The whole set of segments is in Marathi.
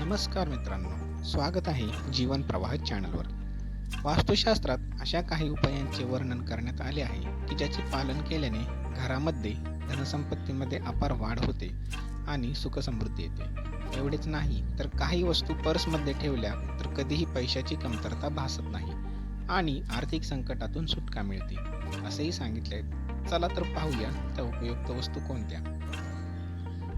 नमस्कार मित्रांनो स्वागत आहे जीवन प्रवाह चॅनलवर. वास्तुशास्त्रात अशा काही उपायांचे वर्णन करण्यात आले आहे की ज्याचे पालन केल्याने घरामध्ये धनसंपत्तीमध्ये अपार वाढ होते आणि सुखसमृद्धी येते. एवढेच नाही तर काही वस्तू पर्समध्ये ठेवल्या तर कधीही पैशाची कमतरता भासत नाही आणि आर्थिक संकटातून सुटका मिळते. असेही सांगितले चला तर पाहूया त्या उपयुक्त वस्तू कोणत्या?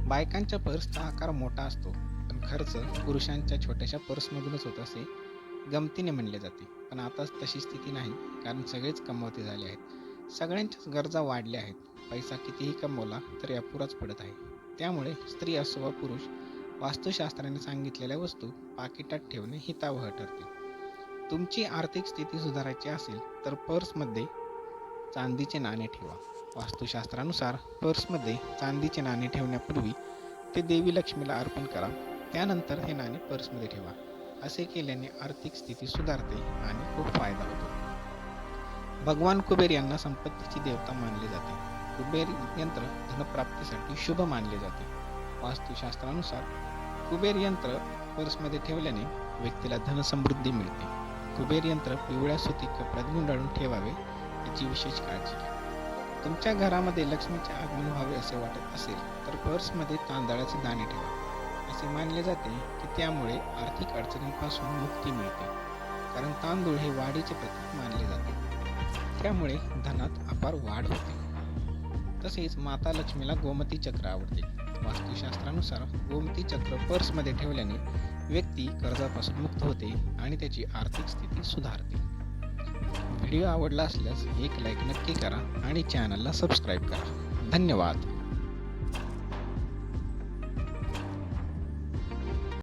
बायकांच्या पर्सचा आकार मोठा असतो. खर्च पुरुषांच्या छोट्याशा पर्समधूनच होत असे गमतीने म्हणले जाते. पण आता तशी स्थिती नाही कारण सगळेच कमवते झाले आहेत. सगळ्यांच्याच गरजा वाढल्या आहेत. पैसा कितीही कमवला तरी अपुराच पडत आहे. त्यामुळे स्त्री असो वा पुरुष वास्तुशास्त्राने सांगितलेल्या वस्तू पाकिटात ठेवणे हितावह ठरते. तुमची आर्थिक स्थिती सुधारायची असेल तर पर्समध्ये चांदीचे नाणे ठेवा. वास्तुशास्त्रानुसार पर्समध्ये चांदीचे नाणे ठेवण्यापूर्वी ते देवी लक्ष्मीला अर्पण करा. त्यानंतर हे नाणे पर्समध्ये ठेवा. असे केल्याने आर्थिक स्थिती सुधारते आणि खूप फायदा होतो. भगवान कुबेर यांना संपत्तीची देवता मानले जाते. कुबेर यंत्र धनप्राप्तीसाठी शुभ मानले जाते. वास्तुशास्त्रानुसार कुबेर यंत्र पर्समध्ये ठेवल्याने व्यक्तीला धनसमृद्धी मिळते. कुबेर यंत्र पिवळ्या सुती कपड्यात गुंडाळून ठेवावे याची विशेष काळजी घ्या. तुमच्या घरामध्ये लक्ष्मीचे आगमन व्हावे असे वाटत असेल तर पर्समध्ये तांदळाचे दाणे ठेवा. असे मानले जाते की त्यामुळे आर्थिक अडचणींपासून मुक्ती मिळते. कारण तांदूळ हे वाढीचे प्रतीक मानले जाते. त्यामुळे धनात अपार वाढ होते. तसेच माता लक्ष्मीला गोमती चक्र आवडते. वास्तुशास्त्रानुसार गोमती चक्र पर्समध्ये ठेवल्याने व्यक्ती कर्जापासून मुक्त होते आणि त्याची आर्थिक स्थिती सुधारते. व्हिडिओ आवडला असल्यास एक लाईक नक्की करा आणि चॅनलला सबस्क्राईब करा. धन्यवाद.